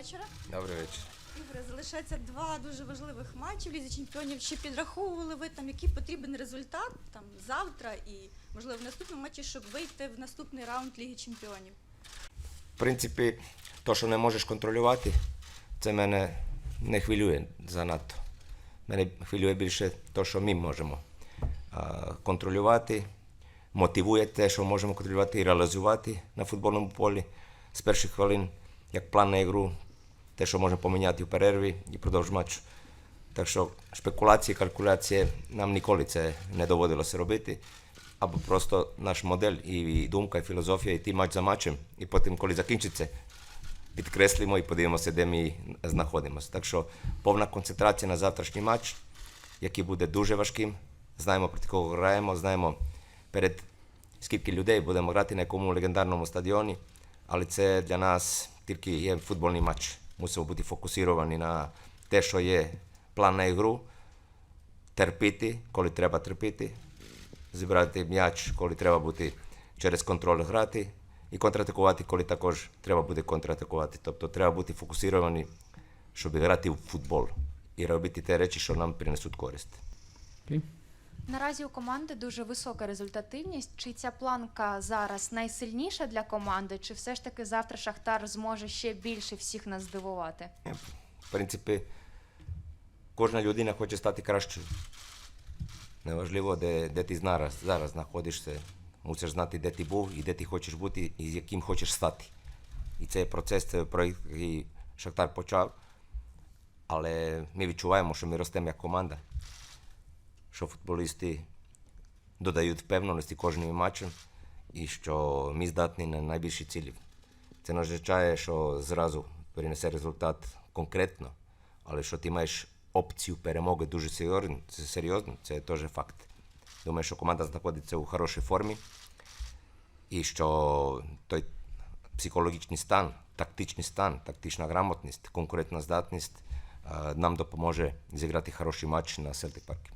вечора. Добрий вечір. Ігоре, залишається два дуже важливих матчі в Лізі Чемпіонів. Чи підраховували ви там, який потрібен результат там завтра і можливо в наступному матчі, щоб вийти в наступний раунд Ліги Чемпіонів? В принципі, то, що не можеш контролювати, це мене не хвилює занадто. Мене хвилює більше те, що ми можемо контролювати, мотивує те, що можемо контролювати і реалізувати на футбольному полі з перших хвилин, як план на ігру, те, що можемо поміняти в перерві і продовж матчу. Так що спекуляції, калькуляції нам ніколи це не доводилося робити. Або просто наш модель і думка, і філософія йти матч за матчем, і потім, коли закінчиться, підкреслимо і подивимося, де ми знаходимося. Так що повна концентрація на завтрашній матч, який буде дуже важким. Знаємо, проти кого граємо, знаємо перед скільки людей будемо грати на якому легендарному стадіоні, але це для нас тільки є футбольний матч. Мусимо бути фокусовані на те, що є план на ігру, терпіти, коли треба терпіти, зібрати м'яч, коли треба бути через контроль грати, і контратакувати, коли також треба буде контратакувати. Тобто треба бути фокусовані, щоб грати в футбол і робити ті речі, що нам принесуть користь. Окей. Наразі у команди дуже висока результативність. Чи ця планка зараз найсильніша для команди, чи все ж таки завтра Шахтар зможе ще більше всіх нас здивувати? В принципі, кожна людина хоче стати кращою. Неважливо, де, де ти зараз, зараз знаходишся. Мусиш знати, де ти був і де ти хочеш бути, і з яким хочеш стати. І цей процес, це проєкт, який Шахтар почав. Але ми відчуваємо, що ми ростемо як команда, що футболісти додають впевненості кожним матчем, і що ми здатні на найбільші цілі. Це не означає, що зразу принесе результат конкретно, але що ти маєш опцію перемоги дуже серйозно, це теж факт. Думаю, що команда знаходиться у хорошій формі, і що той психологічний стан, тактичний стан, тактична грамотність, конкурентна здатність е, нам допоможе зіграти хороший матч на Селтик Парку.